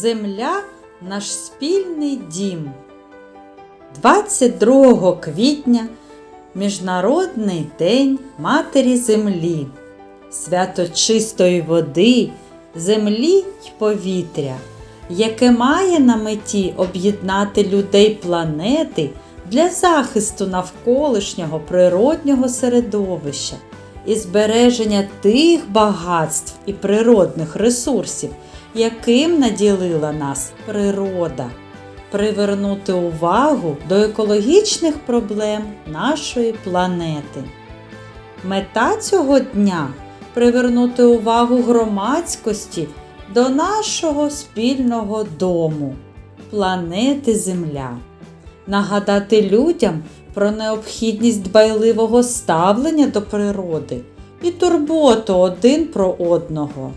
Земля наш спільний дім. 22 квітня Міжнародний день Матері Землі, свято чистої води, землі й повітря, яке має на меті об'єднати людей планети для захисту навколишнього природнього середовища і збереження тих багатств і природних ресурсів, яким наділила нас природа, привернути увагу до екологічних проблем нашої планети. Мета цього дня привернути увагу громадськості до нашого спільного дому, планети Земля, нагадати людям про необхідність дбайливого ставлення до природи і турботу один про одного.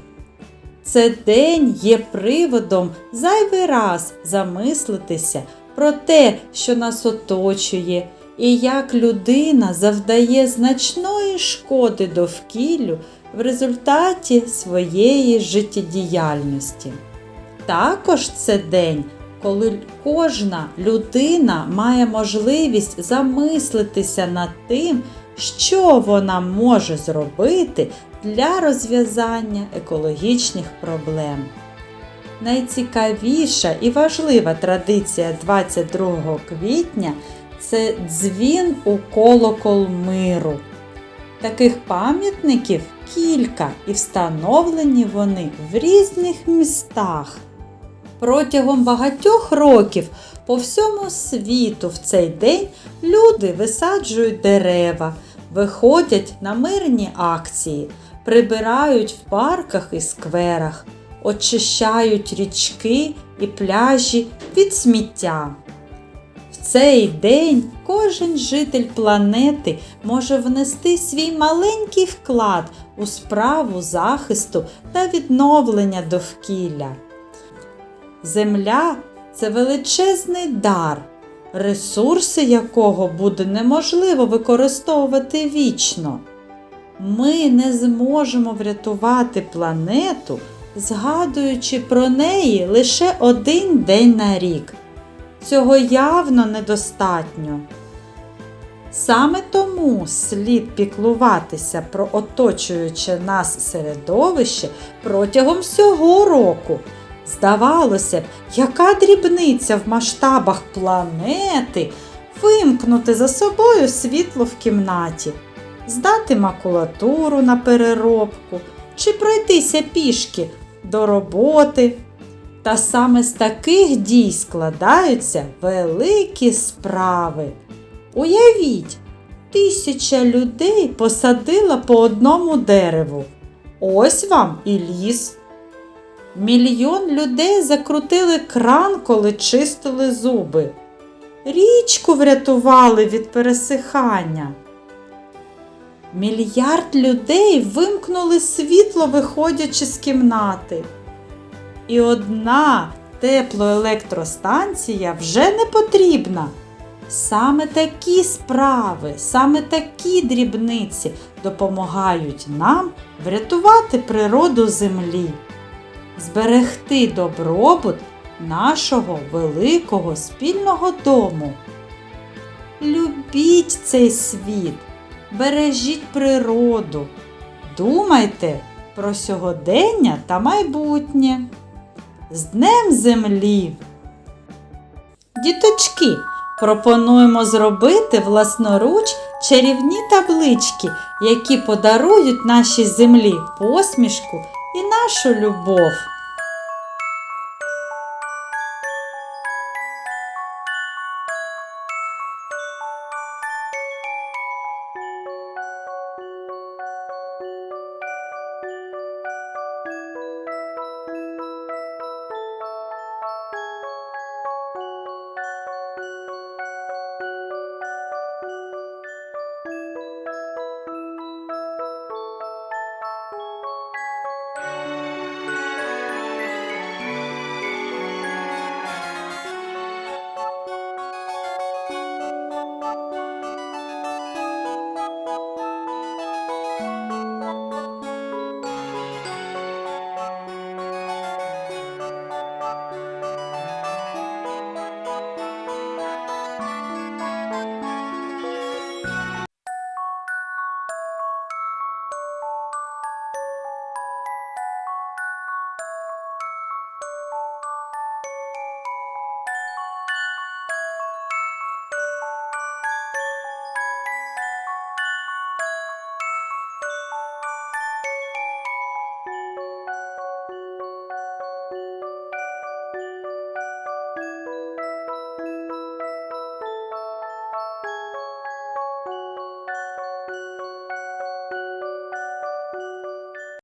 Це день є приводом зайвий раз замислитися про те, що нас оточує, і як людина завдає значної шкоди довкіллю в результаті своєї життєдіяльності. Також це день, коли кожна людина має можливість замислитися над тим, що вона може зробити для розв'язання екологічних проблем. Найцікавіша і важлива традиція 22 квітня це дзвін у колокол миру. Таких пам'ятників кілька і встановлені вони в різних містах. Протягом багатьох років по всьому світу в цей день люди висаджують дерева, виходять на мирні акції, прибирають в парках і скверах, очищають річки і пляжі від сміття. В цей день кожен житель планети може внести свій маленький вклад у справу захисту та відновлення довкілля. Земля це величезний дар, ресурси якого буде неможливо використовувати вічно. Ми не зможемо врятувати планету, згадуючи про неї лише один день на рік. Цього явно недостатньо. Саме тому слід піклуватися про оточуюче нас середовище протягом всього року. Здавалося б, яка дрібниця в масштабах планети вимкнути за собою світло в кімнаті, здати макулатуру на переробку чи пройтися пішки до роботи. Та саме з таких дій складаються великі справи. Уявіть, тисяча людей посадила по одному дереву. Ось вам і ліс. Мільйон людей закрутили кран, коли чистили зуби. Річку врятували від пересихання. Мільярд людей вимкнули світло, виходячи з кімнати. І одна теплоелектростанція вже не потрібна. Саме такі справи, саме такі дрібниці допомагають нам врятувати природу землі, зберегти добробут нашого великого спільного дому. Любіть цей світ, бережіть природу, думайте про сьогодення та майбутнє. З Днем Землі! Діточки, пропонуємо зробити власноруч чарівні таблички, які подарують нашій землі посмішку і нашу любов.